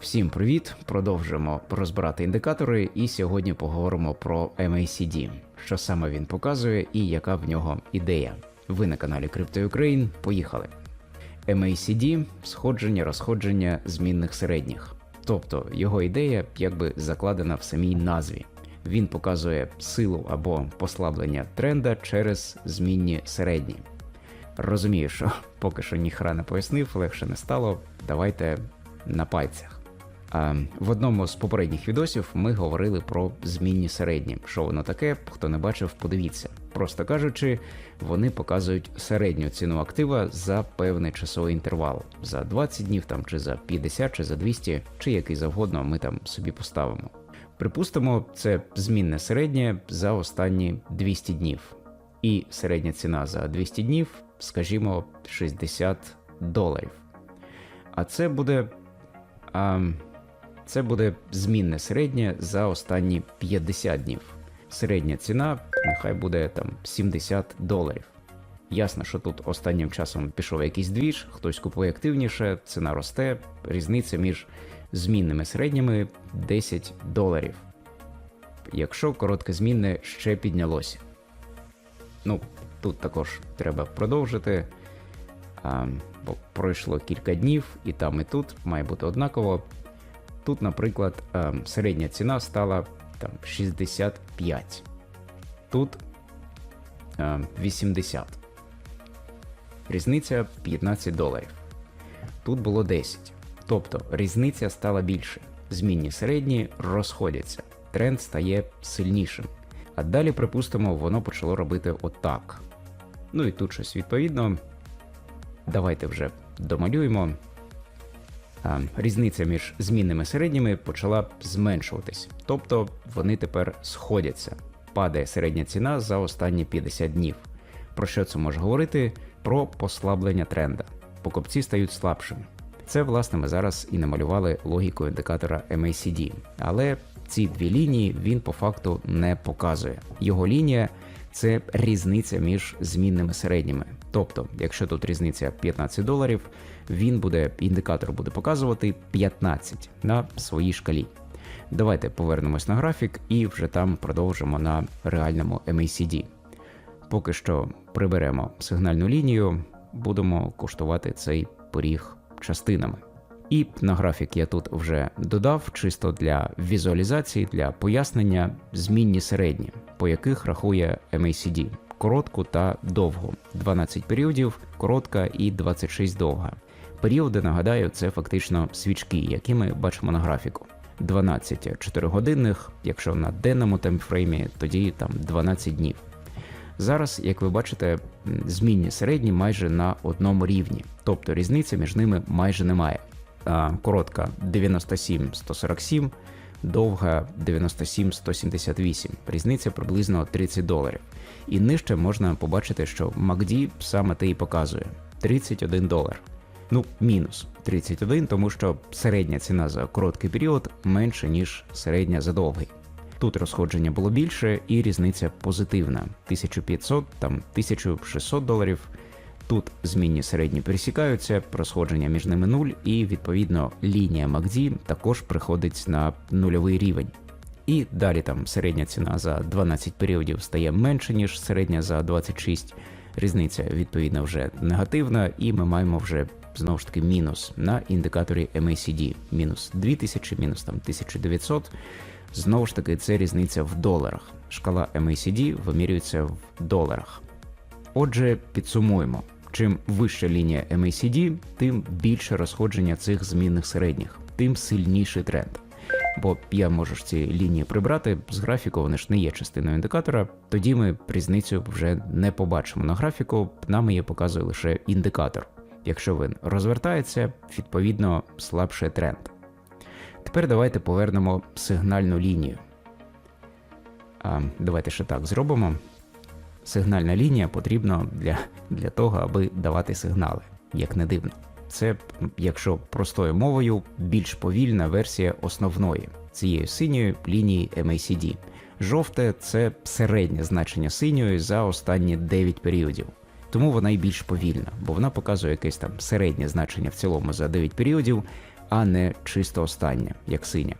Всім привіт! Продовжуємо розбирати індикатори, і сьогодні поговоримо про MACD, що саме він показує і яка в нього ідея. Ви на каналі Crypto Ukraine. Поїхали. MACD – сходження розходження змінних середніх. Тобто його ідея якби закладена в самій назві. Він показує силу або послаблення тренда через змінні середні. Розумію, що поки що ніхра не пояснив, легше не стало. Давайте на пальцях. А, в одному з попередніх відосів ми говорили про змінні середні. Що воно таке? Хто не бачив, подивіться. Просто кажучи, вони показують середню ціну актива за певний часовий інтервал за 20 днів там чи за 50, чи за 200, чи який завгодно ми там собі поставимо. Припустимо, це змінне середнє за останні 200 днів. І середня ціна за 200 днів, скажімо, 60 доларів. А це буде. А, це буде змінне середнє за останні 50 днів. Середня ціна нехай буде там 70 доларів. Ясно, що тут останнім часом пішов якийсь двіж, хтось купує активніше, ціна росте, різниця між змінними середніми 10 доларів. Якщо коротке змінне ще піднялося. Ну, тут також треба продовжити. А, бо пройшло кілька днів, і там, і тут має бути однаково. Тут, наприклад, е, середня ціна стала там 65. Тут е, 80. Різниця 15 доларів. Тут було 10. Тобто різниця стала більше. Змінні середні розходяться. Тренд стає сильнішим. А далі, припустимо, воно почало робити отак. Ну і тут щось відповідно. Давайте вже домалюємо. Різниця між змінними середніми почала зменшуватись, тобто вони тепер сходяться. Падає середня ціна за останні 50 днів. Про що це може говорити? Про послаблення тренда. Покупці стають слабшими. Це, власне, ми зараз і намалювали логіку індикатора MACD. Але ці дві лінії він по факту не показує. Його лінія це різниця між змінними середніми. Тобто, якщо тут різниця 15 доларів, він буде, індикатор буде показувати 15 на своїй шкалі. Давайте повернемось на графік і вже там продовжимо на реальному MACD. Поки що приберемо сигнальну лінію, будемо куштувати цей поріг частинами. І на графік я тут вже додав чисто для візуалізації, для пояснення змінні середні, по яких рахує MACD коротку та довгу. 12 періодів, коротка і 26 довга. Періоди, нагадаю, це фактично свічки, які ми бачимо на графіку. 12 4-годинних, якщо на денному таймфреймі, тоді там 12 днів. Зараз, як ви бачите, змінні середні майже на одному рівні, тобто різниці між ними майже немає. Коротка 97-147, довга 97-178, різниця приблизно 30 доларів. І нижче можна побачити, що MACD саме те і показує 31 долар. Ну, мінус 31, тому що середня ціна за короткий період менше, ніж середня за довгий. Тут розходження було більше і різниця позитивна 1500 там 1600 доларів. Тут змінні середні пересікаються, розходження між ними нуль, і відповідно лінія MACD також приходить на нульовий рівень. І далі там середня ціна за 12 періодів стає менше, ніж середня за 26. Різниця відповідно вже негативна, і ми маємо вже знову ж таки мінус на індикаторі MACD. Мінус 2000, мінус там 1900. Знову ж таки, це різниця в доларах. Шкала MACD вимірюється в доларах. Отже, підсумуємо. Чим вища лінія MACD, тим більше розходження цих змінних середніх, тим сильніший тренд. Бо я можу ж ці лінії прибрати з графіку, вони ж не є частиною індикатора. Тоді ми різницю вже не побачимо на графіку, нам її показує лише індикатор. Якщо він розвертається, відповідно слабший тренд. Тепер давайте повернемо сигнальну лінію. А, Давайте ще так зробимо. Сигнальна лінія потрібна для, для того, аби давати сигнали, як не дивно. Це, якщо простою мовою, більш повільна версія основної цієї синьої лінії MACD. Жовте це середнє значення синьої за останні 9 періодів. Тому вона і більш повільна, бо вона показує якесь там середнє значення в цілому за 9 періодів, а не чисто остання, як синя.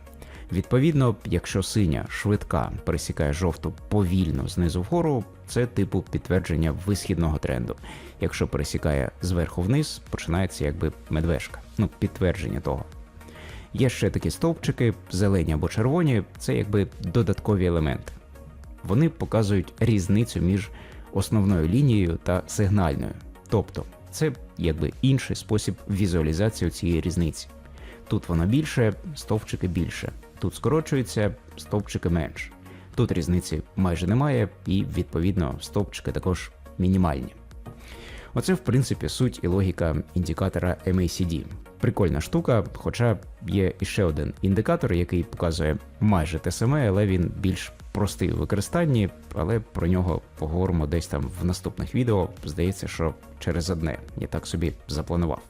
Відповідно, якщо синя швидка пересікає жовту повільно знизу вгору, це типу підтвердження висхідного тренду. Якщо пересікає зверху вниз, починається якби медвежка, ну підтвердження того. Є ще такі стовпчики, зелені або червоні, це якби додаткові елементи. Вони показують різницю між основною лінією та сигнальною. Тобто, це якби інший спосіб візуалізації цієї різниці. Тут воно більше, стовпчики більше. Тут скорочується, стовпчики менш. Тут різниці майже немає, і відповідно стовпчики також мінімальні. Оце, в принципі, суть і логіка індикатора MACD. Прикольна штука, хоча є іще один індикатор, який показує майже те саме, але він більш простий у використанні, але про нього поговоримо десь там в наступних відео. Здається, що через одне я так собі запланував.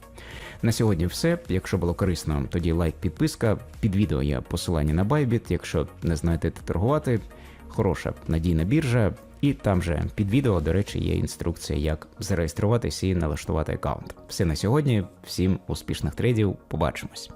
На сьогодні все. Якщо було корисно, тоді лайк, підписка. Під відео є посилання на Bybit. Якщо не знаєте де торгувати, хороша надійна біржа. І там же під відео, до речі, є інструкція, як зареєструватися і налаштувати аккаунт. Все на сьогодні. Всім успішних трейдів. Побачимось.